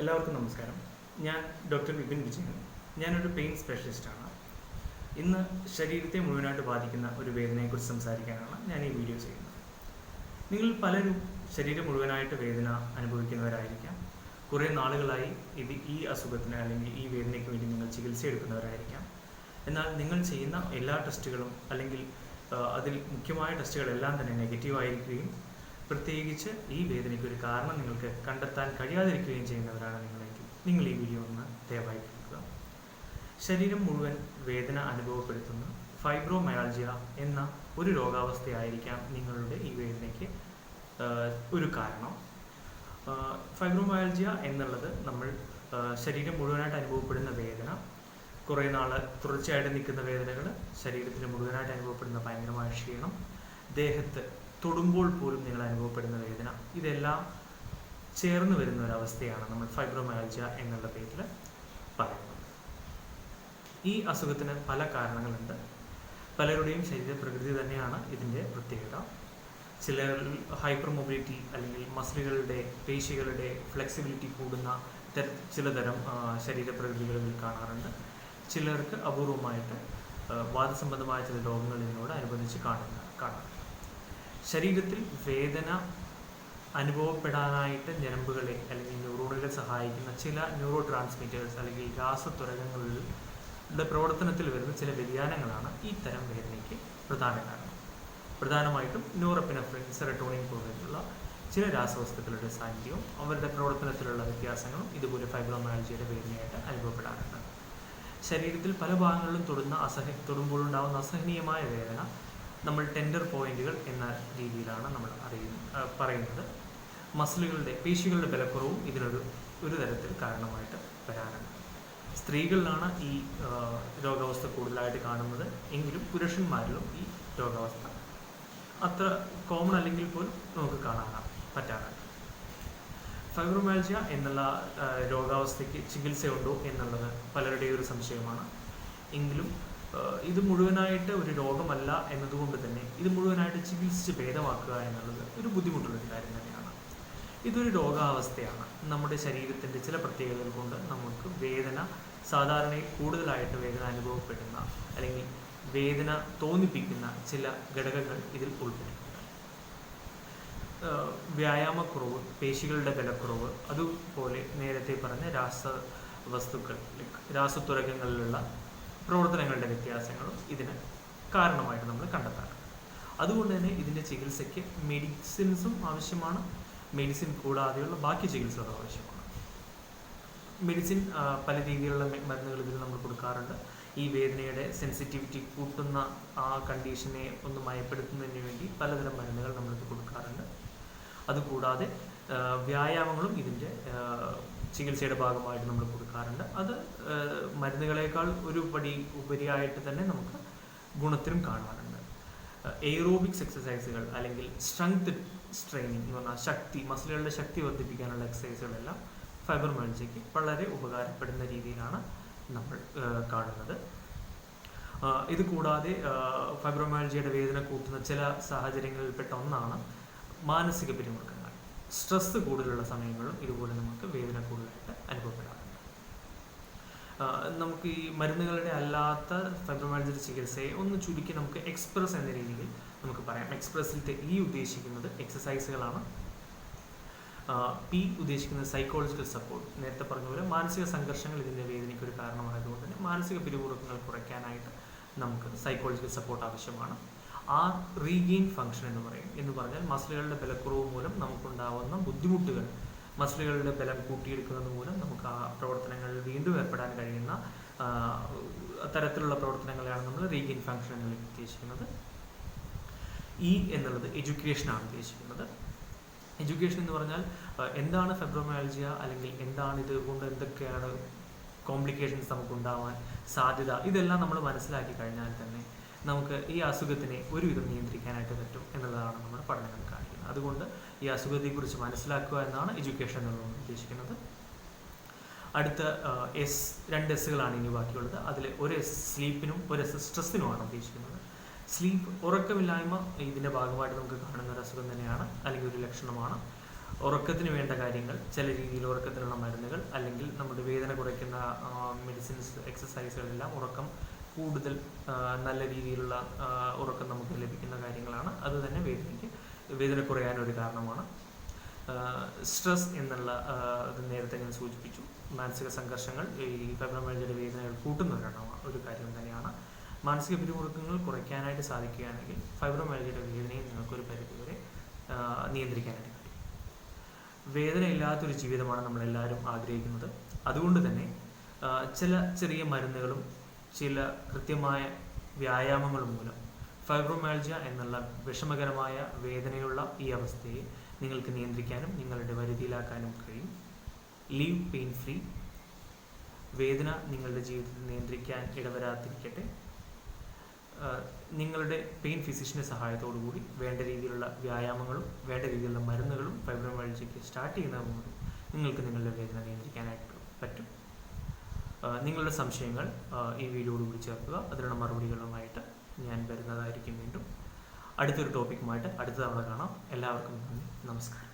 എല്ലാവർക്കും നമസ്കാരം. ഞാൻ ഡോക്ടർ വിപിൻ വിജയൻ. ഞാനൊരു പെയിൻ സ്പെഷ്യലിസ്റ്റാണ് ഇന്ന് ശരീരത്തെ മുഴുവനായിട്ട് ബാധിക്കുന്ന ഒരു വേദനയെക്കുറിച്ച് സംസാരിക്കാനാണ് ഞാൻ ഈ വീഡിയോ ചെയ്യുന്നത്. നിങ്ങൾ പലരും ശരീരം മുഴുവനായിട്ട് വേദന അനുഭവിക്കുന്നവരായിരിക്കാം. കുറേ നാളുകളായി ഇത് ഈ അസുഖത്തിന് അല്ലെങ്കിൽ ഈ വേദനയ്ക്ക് വേണ്ടി നിങ്ങൾ ചികിത്സ എടുക്കുന്നവരായിരിക്കാം. എന്നാൽ നിങ്ങൾ ചെയ്യുന്ന എല്ലാ ടെസ്റ്റുകളും അല്ലെങ്കിൽ അതിൽ മുഖ്യമായ ടെസ്റ്റുകളെല്ലാം തന്നെ നെഗറ്റീവ് ആയിരിക്കുകയും പ്രത്യേകിച്ച് ഈ വേദനയ്ക്ക് ഒരു കാരണം നിങ്ങൾക്ക് കണ്ടെത്താൻ കഴിയാതിരിക്കുകയും ചെയ്യുന്നവരാണ് നിങ്ങളെങ്കിൽ നിങ്ങൾ ഈ വീഡിയോ ഒന്ന് ദയവായി കേൾക്കുക. ശരീരം മുഴുവൻ വേദന അനുഭവപ്പെടുത്തുന്ന ഫൈബ്രോമയാൾജിയ എന്ന ഒരു രോഗാവസ്ഥയായിരിക്കാം നിങ്ങളുടെ ഈ വേദനയ്ക്ക് ഒരു കാരണം. ഫൈബ്രോമയാൾജിയ എന്നുള്ളത് നമ്മൾ ശരീരം മുഴുവനായിട്ട് അനുഭവപ്പെടുന്ന വേദന കുറേ നാൾ തുടർച്ചയായിട്ട് നിൽക്കുന്ന വേദനകൾ ശരീരത്തിന് മുഴുവനായിട്ട് അനുഭവപ്പെടുന്ന ഭയങ്കരമായ ക്ഷീണം ദേഹത്ത് തൊടുമ്പോൾ പോലും നിങ്ങൾ അനുഭവപ്പെടുന്ന വേദന ഇതെല്ലാം ചേർന്ന് വരുന്ന അവസ്ഥയാണ് നമ്മൾ ഫൈബ്രോമയാൾജിയ എന്നുള്ള പേരിൽ പറയുന്നത്. ഈ അസുഖത്തിന് പല കാരണങ്ങളുണ്ട്. പലരുടെയും ശരീരപ്രകൃതി തന്നെയാണ് ഇതിന്റെ പ്രത്യേകത. ചിലർ ഹൈപ്പർ മൊബിലിറ്റി അല്ലെങ്കിൽ മസിലുകളുടെ പേശികളുടെ ഫ്ലെക്സിബിലിറ്റി കൂടുന്ന തര- ചിലതരം ശരീരപ്രകൃതികളിൽ കാണാറുണ്ട്. ചിലർക്ക് അപൂർവമായിട്ട് വാദസംബന്ധമായ ചില രോഗങ്ങൾ അനുബന്ധിച്ച് കാണുന്ന കാണാം ശരീരത്തിൽ വേദന അനുഭവപ്പെടാനായിട്ട് ഞരമ്പുകളെ അല്ലെങ്കിൽ ന്യൂറോണുകളെ സഹായിക്കുന്ന ചില ന്യൂറോ ട്രാൻസ്മിറ്റേഴ്സ് അല്ലെങ്കിൽ രാസത്വരകങ്ങളുടെ പ്രവർത്തനത്തിൽ വരുന്ന ചില വ്യതിയാനങ്ങളാണ് ഈ തരം വേദനയ്ക്ക് പ്രധാന കാരണം. പ്രധാനമായിട്ടും ന്യൂറപ്പിനഫ്രിൻ സെറട്ടോണിൻ പോലെയുള്ള ചില രാസവസ്തുക്കളുടെ സാന്നിധ്യവും അവരുടെ പ്രവർത്തനത്തിലുള്ള വ്യത്യാസങ്ങളും ഇതുപോലെ ഫൈബ്രോമയാൾജിയുടെ വേദനയായിട്ട് അനുഭവപ്പെടാറുണ്ട്. ശരീരത്തിൽ പല ഭാഗങ്ങളിലും തൊടുന്ന അസഹ തൊടുമ്പോഴുണ്ടാകുന്ന അസഹനീയമായ വേദന നമ്മൾ ടെൻഡർ പോയിന്റുകൾ എന്ന രീതിയിലാണ് നമ്മൾ അറിയുന്നത് പറയുന്നത്. മസിലുകളുടെ പേശികളുടെ ബലക്കുറവും ഇതിനൊരു ഒരു തരത്തിൽ കാരണമായിട്ട് വരാറുണ്ട്. സ്ത്രീകളിലാണ് ഈ രോഗാവസ്ഥ കൂടുതലായിട്ട് കാണുന്നത്. എങ്കിലും പുരുഷന്മാരിലും ഈ രോഗാവസ്ഥ അത്ര കോമൺ അല്ലെങ്കിൽ പോലും നമുക്ക് കാണാൻ പറ്റാറുണ്ട് ഫൈബ്രോമാൽജിയ എന്നുള്ള രോഗാവസ്ഥയ്ക്ക് ചികിത്സയുണ്ടോ എന്നുള്ളത് പലരുടെയും ഒരു സംശയമാണ്. എങ്കിലും ഇത് മുഴുവനായിട്ട് ഒരു രോഗമല്ല എന്നതുകൊണ്ട് തന്നെ ഇത് മുഴുവനായിട്ട് ചികിത്സിച്ച് ഭേദമാക്കുക എന്നുള്ളത് ഒരു ബുദ്ധിമുട്ടുള്ളൊരു കാര്യം തന്നെയാണ്. ഇതൊരു രോഗാവസ്ഥയാണ്. നമ്മുടെ ശരീരത്തിന്റെ ചില പ്രത്യേകതകൾ കൊണ്ട് നമുക്ക് വേദന സാധാരണ കൂടുതലായിട്ട് വേദന അനുഭവപ്പെടുന്ന അല്ലെങ്കിൽ വേദന തോന്നിപ്പിക്കുന്ന ചില ഘടകങ്ങൾ ഇതിൽ ഉൾപ്പെട്ടിട്ടുണ്ട് വ്യായാമക്കുറവ് പേശികളുടെ ബലക്കുറവ് അതുപോലെ നേരത്തെ പറഞ്ഞ രാസ വസ്തുക്കൾ രാസതുരകങ്ങളിലുള്ള പ്രവർത്തനങ്ങളുടെ വ്യത്യാസങ്ങളും ഇതിന് കാരണമായിട്ട് നമ്മൾ കണ്ടെത്താറ് അതുകൊണ്ട് തന്നെ ഇതിന്റെ ചികിത്സയ്ക്ക് മെഡിസിൻസും ആവശ്യമാണ്. മെഡിസിൻ കൂടാതെയുള്ള ബാക്കി ചികിത്സകളും ആവശ്യമാണ്. മെഡിസിൻ പല രീതിയിലുള്ള മരുന്നുകൾ ഇതിൽ നമ്മൾ കൊടുക്കാറുണ്ട്. ഈ വേദനയുടെ സെൻസിറ്റിവിറ്റി കൂട്ടുന്ന ആ കണ്ടീഷനെ ഒന്ന് മയപ്പെടുത്തുന്നതിന് വേണ്ടി പലതരം മരുന്നുകൾ നമ്മളിത് കൊടുക്കാറുണ്ട്. അതുകൂടാതെ വ്യായാമങ്ങളും ഇതിന്റെ ചികിത്സയുടെ ഭാഗമായിട്ട് നമ്മൾ കൊടുക്കാറുണ്ട്. അത് മരുന്നുകളേക്കാൾ ഒരു പടി ഉപരിയായിട്ട് തന്നെ നമുക്ക് ഗുണത്തിനും കാണാറുണ്ട് എയ്റോബിക്സ് എക്സസൈസുകൾ അല്ലെങ്കിൽ സ്ട്രെങ്ത് സ്ട്രെയിനിങ് എന്ന് പറഞ്ഞാൽ ശക്തി മസിലുകളുടെ ശക്തി വർദ്ധിപ്പിക്കാനുള്ള എക്സസൈസുകളെല്ലാം ഫൈബർ മേൾച്ചയ്ക്ക് വളരെ ഉപകാരപ്പെടുന്ന രീതിയിലാണ് നമ്മൾ കാണുന്നത്. ഇത് കൂടാതെ ഫൈബ്രോമാൾജിയുടെ വേദന കൂട്ടുന്ന ചില സാഹചര്യങ്ങളിൽപ്പെട്ട ഒന്നാണ് മാനസിക പിരിമുറുക്കങ്ങൾ. സ്ട്രെസ് കൂടുതലുള്ള സമയങ്ങളും ഇതുപോലെ നമുക്ക് വേദന കൂടുതലായിട്ട് അനുഭവപ്പെടാറുണ്ട്. നമുക്ക് ഈ മരുന്നുകളുടെ അല്ലാത്ത ഫൈബ്രോമാൾജിയുടെ ചികിത്സയെ ഒന്ന് ചുരുക്കി നമുക്ക് എക്സ്പ്രസ് എന്ന രീതിയിൽ നമുക്ക് പറയാം. എക്സ്പ്രസിലത്തെ ഈ ഉദ്ദേശിക്കുന്നത് എക്സസൈസുകളാണ്. പി ഉദ്ദേശിക്കുന്നത് സൈക്കോളജിക്കൽ സപ്പോർട്ട് നേരത്തെ പറഞ്ഞ പോലെ മാനസിക സംഘർഷങ്ങൾ ഇതിന്റെ വേദനയ്ക്ക് ഒരു കാരണമായതുകൊണ്ട് തന്നെ മാനസിക പിരിമുറുക്കങ്ങൾ കുറയ്ക്കാനായിട്ട് നമുക്ക് സൈക്കോളജിക്കൽ സപ്പോർട്ട് ആവശ്യമാണ്. ആ റീഗെയിൻ ഫംഗ്ഷൻ എന്ന് പറയും. എന്ന് പറഞ്ഞാൽ മസിലുകളുടെ ബലക്കുറവ് മൂലം നമുക്കുണ്ടാവുന്ന ബുദ്ധിമുട്ടുകൾ. മസിലുകളുടെ ബലം കൂട്ടിയെടുക്കുന്നത് മൂലം നമുക്ക് ആ പ്രവർത്തനങ്ങളിൽ വീണ്ടും ഏർപ്പെടാൻ കഴിയുന്ന തരത്തിലുള്ള പ്രവർത്തനങ്ങളെയാണ് നമ്മൾ റീഗെയിൻ ഫംഗ്ഷൻ എന്ന് ഉദ്ദേശിക്കുന്നത്. ഇ എന്നുള്ളത് എഡ്യൂക്കേഷനാണ് ഉദ്ദേശിക്കുന്നത്. എഡ്യൂക്കേഷൻ എന്ന് പറഞ്ഞാൽ എന്താണ് ഫെബ്രോമയാൾജിയ അല്ലെങ്കിൽ എന്താണ് ഇത് കൊണ്ട് എന്തൊക്കെയാണ് കോംപ്ലിക്കേഷൻസ് നമുക്ക് ഉണ്ടാവാൻ സാധ്യത? ഇതെല്ലാം നമ്മൾ മനസ്സിലാക്കി കഴിഞ്ഞാൽ തന്നെ നമുക്ക് ഈ അസുഖത്തിനെ ഒരുവിധം നിയന്ത്രിക്കാനായിട്ട് പറ്റും എന്നുള്ളതാണ് നമ്മുടെ പഠനങ്ങൾ കാണിക്കുന്നത്. അതുകൊണ്ട് ഈ അസുഖത്തെക്കുറിച്ച് മനസ്സിലാക്കുക എന്നാണ് എഡ്യൂക്കേഷൻ എന്നുള്ളത് ഉദ്ദേശിക്കുന്നത്. അടുത്ത എസ് രണ്ട് എസ്സുകളാണ് ഇനി ബാക്കിയുള്ളത്. അതിൽ ഒരു എസ് സ്ലീപ്പിനും ഒരു എസ് സ്ട്രെസ്സിനുമാണ് ഉദ്ദേശിക്കുന്നത്. സ്ലീപ്പ് ഉറക്കമില്ലായ്മ ഇതിന്റെ ഭാഗമായിട്ട് നമുക്ക് കാണുന്ന ഒരു അസുഖം തന്നെയാണ് അല്ലെങ്കിൽ ഒരു ലക്ഷണമാണ്. ഉറക്കത്തിന് വേണ്ട കാര്യങ്ങൾ ചില രീതിയിൽ ഉറക്കത്തിനുള്ള മരുന്നുകൾ അല്ലെങ്കിൽ നമ്മുടെ വേദന കുറയ്ക്കുന്ന മെഡിസിൻസ് എക്സസൈസുകളെല്ലാം ഉറക്കം കൂടുതൽ നല്ല രീതിയിലുള്ള ഉറക്കം നമുക്ക് ലഭിക്കുന്ന കാര്യങ്ങളാണ്. അത് തന്നെ വേദനയ്ക്ക് വേദന കുറയാനൊരു കാരണമാണ്. സ്ട്രെസ് എന്നുള്ള അത് നേരത്തെ ഞാൻ സൂചിപ്പിച്ചു. മാനസിക സംഘർഷങ്ങൾ ഈ ഫൈബ്രോമൈൽജിയുടെ വേദനകൾ കൂട്ടുന്ന ഒരെണ്ണമാണ് ഒരു കാര്യം തന്നെയാണ്. മാനസിക പിരിമുറുക്കങ്ങൾ കുറയ്ക്കാനായിട്ട് സാധിക്കുകയാണെങ്കിൽ ഫൈബ്രോമൈൽജിയുടെ വേദനയെ നിങ്ങൾക്കൊരു പരിധിവരെ നിയന്ത്രിക്കാനായിട്ട് കഴിയും. വേദന ഇല്ലാത്തൊരു ജീവിതമാണ് നമ്മളെല്ലാവരും ആഗ്രഹിക്കുന്നത്. അതുകൊണ്ട് തന്നെ ചില ചെറിയ മരുന്നുകളും ചില കൃത്യമായ വ്യായാമങ്ങൾ മൂലം ഫൈബ്രോമാൽജിയ എന്നുള്ള വിഷമകരമായ വേദനയുള്ള ഈ അവസ്ഥയെ നിങ്ങൾക്ക് നിയന്ത്രിക്കാനും നിങ്ങളുടെ വരുതിയിലാക്കാനും കഴിയും. ലീവ് പെയിൻ ഫ്രീ വേദന നിങ്ങളുടെ ജീവിതത്തിൽ നിയന്ത്രിക്കാൻ ഇടവരാതിരിക്കട്ടെ. നിങ്ങളുടെ പെയിൻ ഫിസിഷ്യന്റെ കൂടി വേണ്ട രീതിയിലുള്ള വ്യായാമങ്ങളും വേണ്ട രീതിയിലുള്ള മരുന്നുകളും ഫൈബ്രോമൈൽജിക്ക് സ്റ്റാർട്ട് ചെയ്യുന്നതുകൊണ്ടും നിങ്ങൾക്ക് നിങ്ങളുടെ വേദന നിയന്ത്രിക്കാനായിട്ട് നിങ്ങളുടെ സംശയങ്ങൾ ഈ വീഡിയോയോടുകൂടി ചേർക്കുക. അതിനുള്ള മറുപടികളുമായിട്ട് ഞാൻ വരുന്നതായിരിക്കും വീണ്ടും. അടുത്തൊരു ടോപ്പിക്കുമായിട്ട് അടുത്ത തവണ കാണാം. എല്ലാവർക്കും നന്ദി. നമസ്കാരം.